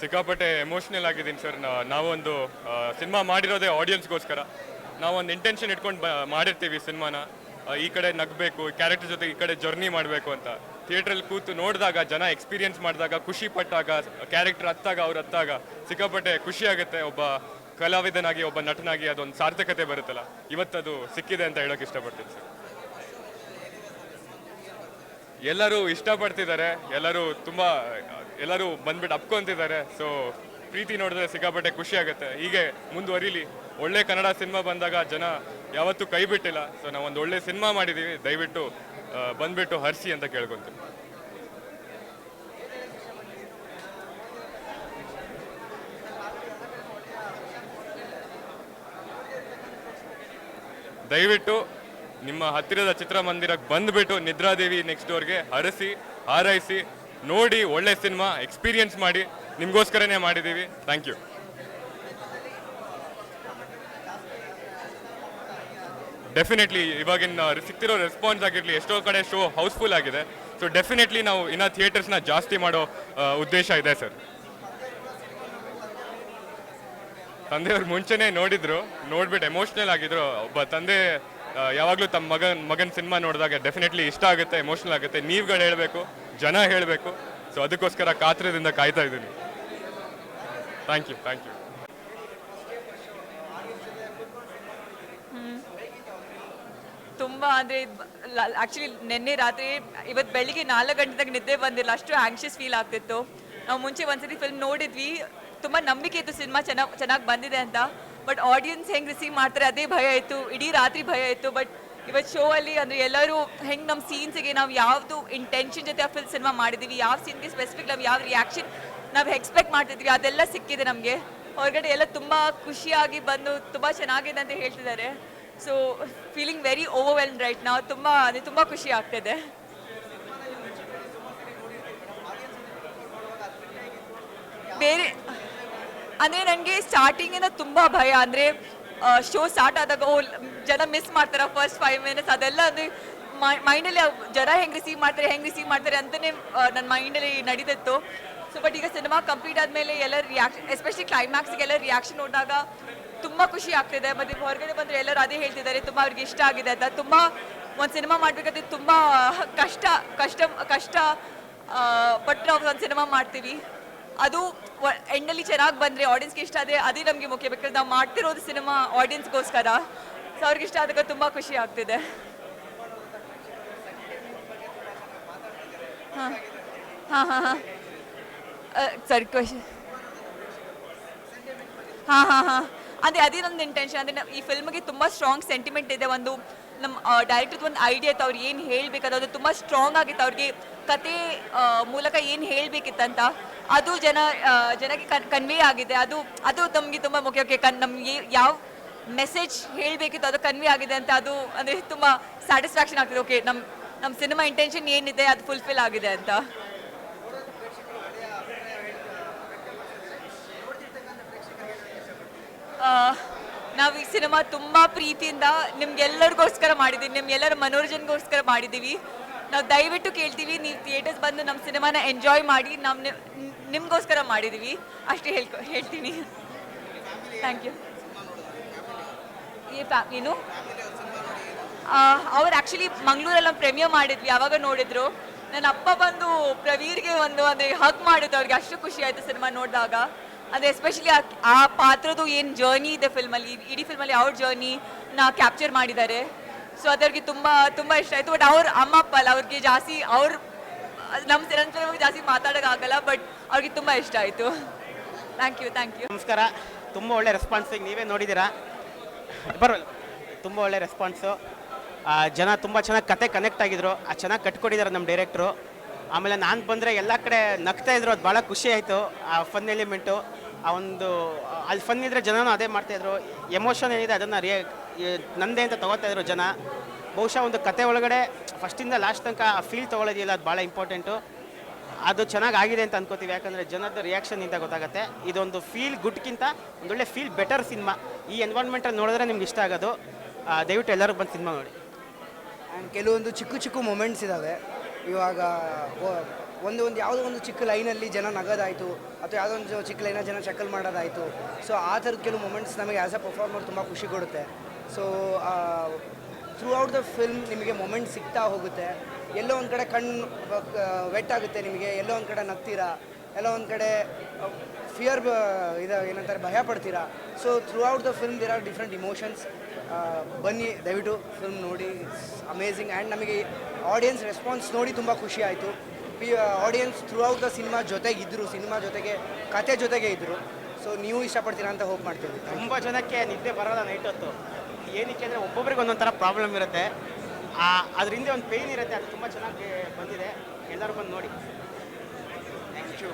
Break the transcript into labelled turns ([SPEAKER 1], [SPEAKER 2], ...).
[SPEAKER 1] ಸಿಕ್ಕಾಪಟ್ಟೆ ಎಮೋಷ್ನಲ್ ಆಗಿದ್ದೀನಿ ಸರ್ ನಾವೊಂದು ಸಿನಿಮಾ ಮಾಡಿರೋದೇ ಆಡಿಯನ್ಸ್ಗೋಸ್ಕರ ನಾವೊಂದು ಇಂಟೆನ್ಷನ್ ಇಟ್ಕೊಂಡು ಬ ಮಾಡಿರ್ತೀವಿ ಸಿನಿಮಾನ ಈ ಕಡೆ ನಗಬೇಕು ಕ್ಯಾರೆಕ್ಟರ್ ಜೊತೆ ಈ ಕಡೆ ಜರ್ನಿ ಮಾಡಬೇಕು ಅಂತ. ಥಿಯೇಟ್ರಲ್ಲಿ ಕೂತು ನೋಡಿದಾಗ, ಜನ ಎಕ್ಸ್ಪೀರಿಯೆನ್ಸ್ ಮಾಡಿದಾಗ, ಖುಷಿ ಪಟ್ಟಾಗ ಕ್ಯಾರೆಕ್ಟರ್ ಹತ್ತಾಗ, ಅವ್ರು ಹತ್ತಾಗ, ಸಿಕ್ಕಾಪಟ್ಟೆ ಖುಷಿ ಆಗುತ್ತೆ. ಒಬ್ಬ ಕಲಾವಿದನಾಗಿ, ಒಬ್ಬ ನಟನಾಗಿ ಅದೊಂದು ಸಾರ್ಥಕತೆ ಬರುತ್ತಲ್ಲ. ಇವತ್ತದು ಸಿಕ್ಕಿದೆ ಅಂತ ಹೇಳೋಕೆ ಇಷ್ಟಪಡ್ತೀನಿ ಸರ್ ಎಲ್ಲರೂ ಇಷ್ಟಪಡ್ತಿದ್ದಾರೆ. ಎಲ್ಲರೂ ತುಂಬ, ಎಲ್ಲರೂ ಬಂದ್ಬಿಟ್ಟು ಅಪ್ಕೊಂತಿದ್ದಾರೆ. ಸೊ ಪ್ರೀತಿ ನೋಡಿದ್ರೆ ಸಿಕ್ಕಾಪಟ್ಟೆ ಖುಷಿ ಆಗುತ್ತೆ. ಹೀಗೆ ಮುಂದುವರಿಲಿ. ಒಳ್ಳೆ ಕನ್ನಡ ಸಿನಿಮಾ ಬಂದಾಗ ಜನ ಯಾವತ್ತೂ ಕೈ ಬಿಟ್ಟಿಲ್ಲ. ಸೊ ನಾವು ಒಂದು ಒಳ್ಳೆ ಸಿನಿಮಾ ಮಾಡಿದ್ದೀವಿ ದಯವಿಟ್ಟು ಬಂದ್ಬಿಟ್ಟು ಹರಿಸಿ ಅಂತ ಕೇಳ್ಕೊಂತೀವಿ ದಯವಿಟ್ಟು ನಿಮ್ಮ ಹತ್ತಿರದ ಚಿತ್ರಮಂದಿರಕ್ಕೆ ಬಂದುಬಿಟ್ಟು ನಿದ್ರಾದೇವಿ ನೆಕ್ಸ್ಟ್ ಡೋರ್ಗೆ ಹರಸಿ, ಹಾರೈಸಿ, ನೋಡಿ ಒಳ್ಳೆ ಸಿನಿಮಾ ಎಕ್ಸ್ಪೀರಿಯನ್ಸ್ ಮಾಡಿ, ನಿಮಗೋಸ್ಕರನೇ ಮಾಡಿದ್ದೀವಿ. ಥ್ಯಾಂಕ್ ಯು ಡೆಫಿನೆಟ್ಲಿ ಇವಾಗಿನ ಸಿಕ್ತಿರೋ ರೆಸ್ಪಾನ್ಸ್ ಆಗಿರಲಿ, ಎಷ್ಟೋ ಕಡೆ ಶೋ ಹೌಸ್ಫುಲ್ ಆಗಿದೆ. ಸೊ ಡೆಫಿನೆಟ್ಲಿ ನಾವು ಇನ್ನೂ ಥಿಯೇಟರ್ಸ್ನ ಜಾಸ್ತಿ ಮಾಡೋ ಉದ್ದೇಶ ಇದೆ ಸರ್ ತಂದೆಯವ್ರು ಮುಂಚೆನೇ ನೋಡಿದ್ರು, ನೋಡ್ಬಿಟ್ಟು ಎಮೋಷ್ನಲ್ ಆಗಿದ್ರು. ಒಬ್ಬ ತಂದೆ ಯಾವಾಗ್ಲೂ ತಮ್ಮ ಮಗನ್, ಮಗನ ಸಿನಿಮಾ ನೋಡಿದಾಗ ಡೆಫಿನೆಟ್ಲಿ ಇಷ್ಟ ಆಗುತ್ತೆ ಎಮೋಷನಲ್ ಆಗುತ್ತೆ. ನೀವುಗಳು ಹೇಳಬೇಕು, ಜನ ಹೇಳಬೇಕು. ಸೊ ಅದಕ್ಕೋಸ್ಕರ ಕಾತ್ರದಿಂದ ಕಾಯ್ತಾ ಇದ್ದೀನಿ. ಥ್ಯಾಂಕ್ ಯು ಥ್ಯಾಂಕ್ ಯು
[SPEAKER 2] ತುಂಬ ಅಂದರೆ ಆ್ಯಕ್ಚುಲಿ ನಿನ್ನೆ ರಾತ್ರಿ ಇವತ್ತು ಬೆಳಿಗ್ಗೆ ನಾಲ್ಕು ಗಂಟೆದಾಗ ನಿದ್ದೆ ಬಂದಿಲ್ಲ ಅಷ್ಟು ಆ್ಯಂಕ್ಷಿಯಸ್ ಫೀಲ್ ಆಗ್ತಿತ್ತು. ನಾವು ಮುಂಚೆ ಒಂದ್ಸರಿ ಫಿಲ್ಮ್ ನೋಡಿದ್ವಿ. ತುಂಬ ನಂಬಿಕೆ ಇತ್ತು ಸಿನಿಮಾ ಚೆನ್ನಾಗಿ ಚೆನ್ನಾಗಿ ಬಂದಿದೆ ಅಂತ. ಬಟ್ ಆಡಿಯನ್ಸ್ ಹೆಂಗೆ ರಿಸೀವ್ ಮಾಡ್ತಾರೆ, ಅದೇ ಭಯ ಇತ್ತು. ಇಡೀ ರಾತ್ರಿ ಭಯ ಇತ್ತು. ಬಟ್ ಇವತ್ತು ಶೋ ಅಲ್ಲಿ ಅಂದರೆ ಎಲ್ಲರೂ ಹೆಂಗೆ ನಮ್ಮ ಸೀನ್ಸ್ಗೆ ನಾವು ಯಾವುದು ಇಂಟೆನ್ಷನ್ ಜೊತೆ ಆ ಫಿಲ್ ಸಿನಿಮಾ ಮಾಡಿದ್ದೀವಿ ಯಾವ ಸೀನ್ಗೆ ಸ್ಪೆಸಿಫಿಕ್ ನಾವು ಯಾವ ರಿಯಾಕ್ಷನ್ ನಾವು ಎಕ್ಸ್ಪೆಕ್ಟ್ ಮಾಡ್ತಿದ್ವಿ, ಅದೆಲ್ಲ ಸಿಕ್ಕಿದೆ ನಮಗೆ. ಹೊರಗಡೆ ಎಲ್ಲ ತುಂಬ ಖುಷಿಯಾಗಿ ಬಂದು ತುಂಬ ಚೆನ್ನಾಗಿದೆ ಅಂತ ಹೇಳ್ತಿದ್ದಾರೆ. So feeling very overwhelm right ನಾವು ತುಂಬ, ಅದು ತುಂಬ ಖುಷಿ ಆಗ್ತಿದೆ. ಬೇರೆ ಅಂದರೆ ನನಗೆ ಸ್ಟಾರ್ಟಿಂಗಿಂದ ತುಂಬ ಭಯ. ಅಂದರೆ ಶೋ ಸ್ಟಾರ್ಟ್ ಆದಾಗ, ಓ, ಜನ ಮಿಸ್ ಮಾಡ್ತಾರೆ ಫಸ್ಟ್ ಫೈವ್ ಮಿನಿಟ್ಸ್ ಅದೆಲ್ಲ ಅಂದರೆ ಮೈಂಡಲ್ಲಿ ಜನ ಹೆಂಗೆ ರಿಸೀವ್ ಮಾಡ್ತಾರೆ, ಹೆಂಗೆ ರಿಸೀವ್ ಮಾಡ್ತಾರೆ ಅಂತಲೇ ನನ್ನ ಮೈಂಡಲ್ಲಿ ನಡೀತಿತ್ತು. ಸೊ ಬಟ್ ಈಗ ಸಿನಿಮಾ ಕಂಪ್ಲೀಟ್ ಆದಮೇಲೆ ಎಲ್ಲ ರಿಯಾಕ್ಷನ್ ಎಸ್ಪೆಷಲಿ ಕ್ಲೈಮ್ಯಾಕ್ಸ್ಗೆಲ್ಲ ರಿಯಾಕ್ಷನ್ ನೋಡಿದಾಗ ತುಂಬ ಖುಷಿ ಆಗ್ತಿದೆ. ಮತ್ತು ಹೊರಗಡೆ ಬಂದರೆ ಎಲ್ಲರೂ ಅದೇ ಹೇಳ್ತಿದ್ದಾರೆ, ತುಂಬ ಅವ್ರಿಗೆ ಇಷ್ಟ ಆಗಿದೆ ಅಂತ. ತುಂಬ ಒಂದು ಸಿನಿಮಾ ಮಾಡಬೇಕಾದ್ರೆ ತುಂಬ ಕಷ್ಟ ಕಷ್ಟ ಕಷ್ಟ ಬಟ್ ನಾವು ಒಂದು ಸಿನಿಮಾ ಮಾಡ್ತೀವಿ. ಅದು ಎಂಡಲ್ಲಿ ಚೆನ್ನಾಗಿ ಬಂದರೆ ಆಡಿಯನ್ಸ್ಗೆ ಇಷ್ಟ ಆದರೆ ಅದೇ ನಮಗೆ ಮುಖ್ಯ ಬೇಕಾದ್ರೆ ನಾವು ಮಾಡ್ತಿರೋದು ಸಿನಿಮಾ ಆಡಿಯನ್ಸ್ಗೋಸ್ಕರ ಸೊ ಅವ್ರಿಗೆ ಇಷ್ಟ ಆದಾಗ ತುಂಬ ಖುಷಿ ಆಗ್ತಿದೆ. ಹಾಂ. ಹಾಂ ಹಾಂ ಹಾಂ. ಸರಿ ಕ್ವಶನ್ ಹಾಂ ಹಾಂ ಹಾಂ. ಅದೇ ಅದೇ ನಮ್ದು ಇಂಟೆನ್ಷನ್ ಅಂದರೆ ಈ ಫಿಲ್ಮ್ಗೆ ತುಂಬ ಸ್ಟ್ರಾಂಗ್ ಸೆಂಟಿಮೆಂಟ್ ಇದೆ. ಒಂದು ನಮ್ಮ ಡೈರೆಕ್ಟರ್ ಒಂದು ಐಡಿಯಾ ಇತ್ತು. ಅವ್ರು ಏನು ಹೇಳಬೇಕಾದ್ರೆ ಅದು ತುಂಬ ಸ್ಟ್ರಾಂಗ್ ಆಗಿತ್ತು. ಅವ್ರಿಗೆ ಕತೆ ಮೂಲಕ ಏನು ಹೇಳಬೇಕಿತ್ತಂತ. ಅದು ಜನ ಜನಕ್ಕೆ ಕನ್ ಕನ್ವೇ ಆಗಿದೆ. ಅದು ಅದು ನಮಗೆ ತುಂಬ ಮುಖ್ಯ. ಕನ್, ನಮಗೆ ಯಾವ ಮೆಸೇಜ್ ಹೇಳಬೇಕಿತ್ತು ಅದು ಕನ್ವೇ ಆಗಿದೆ ಅಂತ ಅದು ಅಂದರೆ ತುಂಬ ಸ್ಯಾಟಿಸ್ಫ್ಯಾಕ್ಷನ್ ಆಗ್ತಿದೆ. ಓಕೆ ನಮ್ಮ ನಮ್ಮ ಸಿನಿಮಾ ಇಂಟೆನ್ಷನ್ ಏನಿದೆ ಅದು ಫುಲ್ಫಿಲ್ ಆಗಿದೆ ಅಂತ. ನಾವು ಈ ಸಿನಿಮಾ ತುಂಬ ಪ್ರೀತಿಯಿಂದ ನಿಮ್ಗೆಲ್ಲರಿಗೋಸ್ಕರ ಮಾಡಿದ್ದೀವಿ ನಿಮ್ಗೆಲ್ಲರ ಮನೋರಂಜನೆಗೋಸ್ಕರ ಮಾಡಿದ್ದೀವಿ ನಾವು ದಯವಿಟ್ಟು ಕೇಳ್ತೀವಿ. ನೀವು ಥಿಯೇಟರ್ಸ್ ಬಂದು ನಮ್ಮ ಸಿನಿಮಾನ ಎಂಜಾಯ್ ಮಾಡಿ ನಾವು ನಿಮ್ಗೋಸ್ಕರ ಮಾಡಿದ್ದೀವಿ ಅಷ್ಟೇ ಹೇಳ್ಕೊ ಹೇಳ್ತೀನಿ. ಥ್ಯಾಂಕ್ ಯು ಈ ಏನು? ಅವ್ರು ಆ್ಯಕ್ಚುಲಿ ಮಂಗಳೂರಲ್ಲಿ ಒಂದು ಮಾಡಿದ್ವಿ, ಯಾವಾಗ ನೋಡಿದ್ರು? ನನ್ನ ಅಪ್ಪ ಬಂದು ಪ್ರವೀರ್ಗೆ ಒಂದು ಅಂದರೆ ಹಗ್ ಮಾಡಿದ್ದು ಅವ್ರಿಗೆ ಅಷ್ಟು ಖುಷಿ ಆಯಿತು ಸಿನಿಮಾ ನೋಡಿದಾಗ. ಅಂದರೆ ಎಸ್ಪೆಷಲಿ ಆ ಪಾತ್ರದ್ದು ಏನು ಜರ್ನಿ ಇದೆ ಫಿಲ್ಮಲ್ಲಿ ಇಡೀ ಫಿಲ್ಮಲ್ಲಿ ಅವ್ರ ಜರ್ನಿ ನಾ ಕ್ಯಾಪ್ಚರ್ ಮಾಡಿದ್ದಾರೆ. ಸೊ ಅದವ್ರಿಗೆ ತುಂಬ ತುಂಬ ಇಷ್ಟ ಆಯಿತು. ಬಟ್ ಅವ್ರ ಅಮ್ಮ ಅಪ್ಪ ಅಲ್ಲ, ಅವ್ರಿಗೆ ಜಾಸ್ತಿ ಅವ್ರ ನಮ್ಮ ಸಿನಿಮಾ ಜಾಸ್ತಿ ಮಾತಾಡೋಕ್ಕಾಗಲ್ಲ ಬಟ್ ಅವ್ರಿಗೆ ತುಂಬ ಇಷ್ಟ ಆಯಿತು. ಥ್ಯಾಂಕ್ ಯು ಥ್ಯಾಂಕ್ ಯು
[SPEAKER 3] ನಮಸ್ಕಾರ. ತುಂಬ ಒಳ್ಳೆ ರೆಸ್ಪಾನ್ಸ್ ಈಗ ನೀವೇ ನೋಡಿದ್ದೀರಾ? ಬರೋಲ್ಲ ತುಂಬ ಒಳ್ಳೆ ರೆಸ್ಪಾನ್ಸು ಜನ ತುಂಬ ಚೆನ್ನಾಗಿ ಕತೆ ಕನೆಕ್ಟ್ ಆಗಿದ್ರು. ಆ, ಚೆನ್ನಾಗಿ ಕಟ್ಕೊಟ್ಟಿದ್ದಾರೆ ನಮ್ಮ ಡೈರೆಕ್ಟ್ರು ಆಮೇಲೆ ನಾನು ಬಂದರೆ ಎಲ್ಲ ಕಡೆ ನಗ್ತಾ ಇದ್ರು. ಅದು ಭಾಳ ಖುಷಿ ಆಯಿತು, ಆ ಫನ್ ಎಲಿಮೆಂಟು ಆ ಒಂದು, ಅಲ್ಲಿ ಫನ್ ಇದ್ದರೆ ಜನನೂ ಅದೇ ಮಾಡ್ತಾಯಿದ್ರು ಎಮೋಷನ್ ಏನಿದೆ ಅದನ್ನು ರಿಯಾ ನಂದೇ ಅಂತ ತಗೋತಾ ಇದ್ರು ಜನ. ಬಹುಶಃ ಒಂದು ಕತೆ ಒಳಗಡೆ ಫಸ್ಟಿಂದ ಲಾಸ್ಟ್ ತನಕ ಆ ಫೀಲ್ ತೊಗೊಳೋದಿಲ್ಲ ಅದು ಭಾಳ ಇಂಪಾರ್ಟೆಂಟು ಅದು ಚೆನ್ನಾಗಿ ಆಗಿದೆ ಅಂತ ಅನ್ಕೋತೀವಿ. ಯಾಕಂದರೆ ಜನದ ರಿಯಾಕ್ಷನ್ ಇಂದ ಗೊತ್ತಾಗುತ್ತೆ. ಇದೊಂದು ಫೀಲ್ ಗುಡ್ಗಿಂತ ಒಂದೊಳ್ಳೆ ಫೀಲ್ ಬೆಟರ್ ಸಿನಿಮಾ ಈ ಎನ್ವೈರ್ಮೆಂಟಲ್ಲಿ ನೋಡಿದ್ರೆ ನಿಮ್ಗೆ ಇಷ್ಟ ಆಗೋದು. ದಯವಿಟ್ಟು ಎಲ್ಲರೂ ಬಂದು ಸಿನಿಮಾ ನೋಡಿ.
[SPEAKER 4] ಆ್ಯಂಡ್ ಕೆಲವೊಂದು ಚಿಕ್ಕ ಚಿಕ್ಕ ಮೊಮೆಂಟ್ಸ್ ಇದ್ದಾವೆ ಇವಾಗ ಒಂದು ಒಂದು ಯಾವುದೋ ಒಂದು ಚಿಕ್ಕ ಲೈನಲ್ಲಿ ಜನ ನಗೋದಾಯಿತು, ಅಥವಾ ಯಾವುದೋ ಒಂದು ಚಿಕ್ಕ ಲೈನಲ್ಲಿ ಜನ ಚಕ್ಕಲ್ ಮಾಡೋದಾಯಿತು. ಸೊ ಆ ಥರದ ಕೆಲವು ಮೂಮೆಂಟ್ಸ್ ನಮಗೆ ಆ್ಯಸ್ ಅ ಪರ್ಫಾರ್ಮರ್ ತುಂಬ ಖುಷಿ ಕೊಡುತ್ತೆ. So throughout the film ನಿಮಗೆ ಮೊಮೆಂಟ್ ಸಿಗ್ತಾ ಹೋಗುತ್ತೆ. ಎಲ್ಲೋ ಒಂದು ಕಡೆ ಕಣ್ಣು ವೆಟ್ ಆಗುತ್ತೆ ನಿಮಗೆ, ಎಲ್ಲೋ ಒಂದು ಕಡೆ ನಗ್ತೀರಾ, ಎಲ್ಲೋ ಒಂದು ಕಡೆ ಫಿಯರ್ ಇದು, ಏನಂತಾರೆ, ಭಯ ಪಡ್ತೀರಾ. So throughout the film there are different emotions ಬನ್ನಿ, ದಯವಿಟ್ಟು ಫಿಲ್ಮ್ ನೋಡಿ ಇಟ್ಸ್ ಅಮೇಝಿಂಗ್ ಆ್ಯಂಡ್ ನಮಗೆ ಆಡಿಯನ್ಸ್ ರೆಸ್ಪಾನ್ಸ್ ನೋಡಿ ತುಂಬ ಖುಷಿ ಆಯಿತು. ಪಿ audience throughout the cinema ಜೊತೆಗೆ ಇದ್ದರು ಸಿನಿಮಾ ಜೊತೆಗೆ, ಕತೆ ಜೊತೆಗೆ ಇದ್ದರು ಸೊ ನೀವು ಇಷ್ಟಪಡ್ತೀರಾ ಅಂತ ಹೋಪ್ ಮಾಡ್ತೀವಿ.
[SPEAKER 3] ತುಂಬ ಜನಕ್ಕೆ ನಿದ್ದೆ ಬರೋಲ್ಲ ನೈಟ್ ಹೊತ್ತು. ಏನಕ್ಕೆ ಅಂದರೆ ಒಬ್ಬೊಬ್ರಿಗೆ ಒಂದೊಂದು ಪ್ರಾಬ್ಲಮ್ ಇರುತ್ತೆ. ಅದ್ರ ಹಿಂದೆ ಒಂದು ಪೇಯ್ನ್ ಇರುತ್ತೆ, ಅದು ತುಂಬ ಚೆನ್ನಾಗಿ ಬಂದಿದೆ. ಎಲ್ಲರೂ ಬಂದು ನೋಡಿ. Thank you